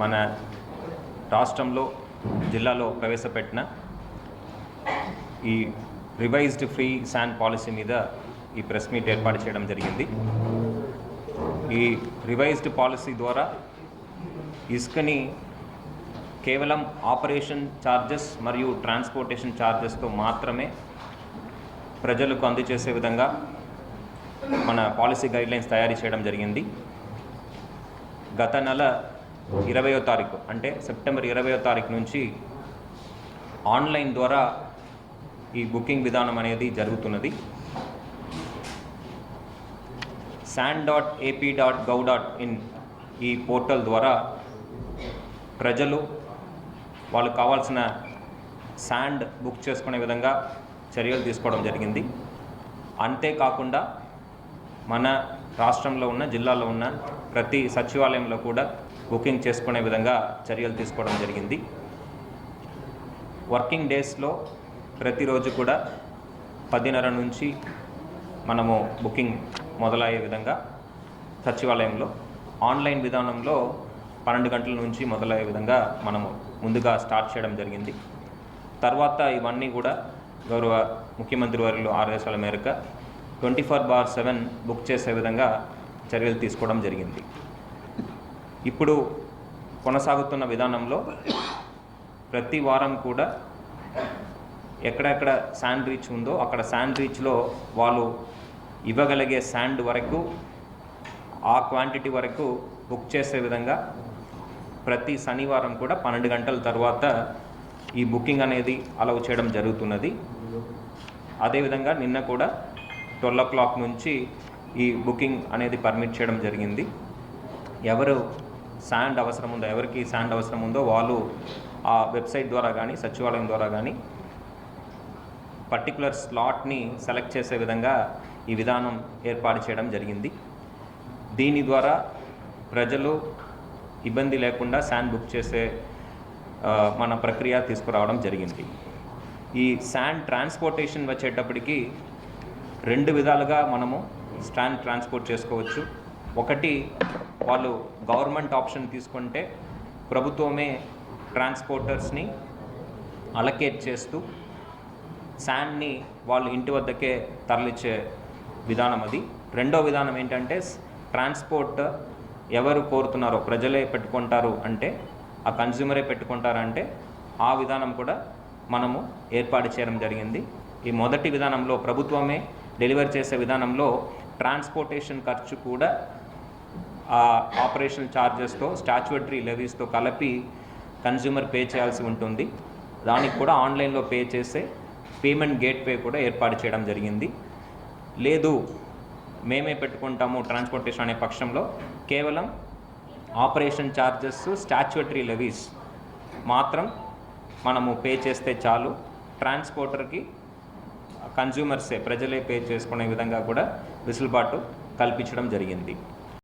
మన రాష్ట్రంలో జిల్లాలో ప్రవేశపెట్టిన ఈ రివైజ్డ్ ఫ్రీ శాండ్ పాలసీ మీద ఈ ప్రెస్ మీట్ ఏర్పాటు చేయడం జరిగింది. ఈ రివైజ్డ్ పాలసీ ద్వారా ఇసుకని కేవలం ఆపరేషన్ ఛార్జెస్ మరియు ట్రాన్స్పోర్టేషన్ ఛార్జెస్తో మాత్రమే ప్రజలకు అందజేసే విధంగా మన పాలసీ గైడ్లైన్స్ తయారు చేయడం జరిగింది. గత నెల ఇరవయో తారీఖు అంటే సెప్టెంబర్ ఇరవయో తారీఖు నుంచి ఆన్లైన్ ద్వారా ఈ బుకింగ్ విధానం అనేది జరుగుతున్నది. Sand dot AP dot gov dot in ఈ పోర్టల్ ద్వారా ప్రజలు వాళ్ళకు కావాల్సిన శాండ్ బుక్ చేసుకునే విధంగా చర్యలు తీసుకోవడం జరిగింది. అంతేకాకుండా మన రాష్ట్రంలో ఉన్న జిల్లాలో ఉన్న ప్రతి సచివాలయంలో కూడా బుకింగ్ చేసుకునే విధంగా చర్యలు తీసుకోవడం జరిగింది. వర్కింగ్ డేస్లో ప్రతిరోజు కూడా పదిన్నర నుంచి మనము బుకింగ్ మొదలయ్యే విధంగా సచివాలయంలో ఆన్లైన్ విధానంలో పన్నెండు గంటల నుంచి మొదలయ్యే విధంగా మనము ముందుగా స్టార్ట్ చేయడం జరిగింది. తర్వాత ఇవన్నీ కూడా గౌరవ ముఖ్యమంత్రి వారిలో ఆదేశాల మేరకు twenty four bar seven book చేసే విధంగా చర్యలు తీసుకోవడం జరిగింది. ఇప్పుడు కొనసాగుతున్న విధానంలో ప్రతి వారం కూడా ఎక్కడెక్కడ శాండ్ రీచ్ ఉందో అక్కడ శాండ్ రీచ్లో వాళ్ళు ఇవ్వగలిగే శాండ్ వరకు ఆ క్వాంటిటీ వరకు బుక్ చేసే విధంగా ప్రతి శనివారం కూడా పన్నెండు గంటల తర్వాత ఈ బుకింగ్ అనేది అలౌ చేయడం జరుగుతున్నది. అదేవిధంగా నిన్న కూడా ట్వెల్వ్ ఓ క్లాక్ నుంచి ఈ బుకింగ్ అనేది పర్మిట్ చేయడం జరిగింది. ఎవరు శాండ్ అవసరం ఉందో ఎవరికి శాండ్ అవసరం ఉందో వాళ్ళు ఆ వెబ్సైట్ ద్వారా కానీ సచివాలయం ద్వారా కానీ పర్టికులర్ స్లాట్ని సెలెక్ట్ చేసే విధంగా ఈ విధానం ఏర్పాటు చేయడం జరిగింది. దీని ద్వారా ప్రజలు ఇబ్బంది లేకుండా శాండ్ బుక్ చేసే మన ప్రక్రియ తీసుకురావడం జరిగింది. ఈ శాండ్ ట్రాన్స్పోర్టేషన్ వచ్చేటప్పటికి రెండు విధాలుగా మనము స్టాండ్ ట్రాన్స్పోర్ట్ చేసుకోవచ్చు. ఒకటి వాళ్ళు గవర్నమెంట్ ఆప్షన్ తీసుకుంటే ప్రభుత్వమే ట్రాన్స్పోర్టర్స్ని అలకేట్ చేస్తూ శాండ్ని వాళ్ళు ఇంటి వద్దకే తరలిచ్చే విధానం అది. రెండో విధానం ఏంటంటే ట్రాన్స్పోర్ట్ ఎవరు కోరుతున్నారో ప్రజలే పెట్టుకుంటారు అంటే ఆ కన్జ్యూమరే పెట్టుకుంటారంటే ఆ విధానం కూడా మనము ఏర్పాటు చేయడం జరిగింది. ఈ మొదటి విధానంలో ప్రభుత్వమే డెలివరీ చేసే విధానంలో ట్రాన్స్పోర్టేషన్ ఖర్చు కూడా ఆ ఆపరేషన్ ఛార్జెస్తో స్టాచ్యుటరీ లెవీస్తో కలిపి కన్జ్యూమర్ పే చేయాల్సి ఉంటుంది. దానికి కూడా ఆన్లైన్లో పే చేసే పేమెంట్ గేట్వే కూడా ఏర్పాటు చేయడం జరిగింది. లేదు మేమే పెట్టుకుంటాము ట్రాన్స్పోర్టేషన్ అనే పక్షంలో. కేవలం ఆపరేషన్ ఛార్జెస్ స్టాచ్యుటరీ లెవీస్ మాత్రం మనము పే చేస్తే చాలు. ట్రాన్స్పోర్టర్కి కన్జ్యూమర్సే ప్రజలే పే చేసుకునే విధంగా కూడా వెసులుబాటు కల్పించడం జరిగింది.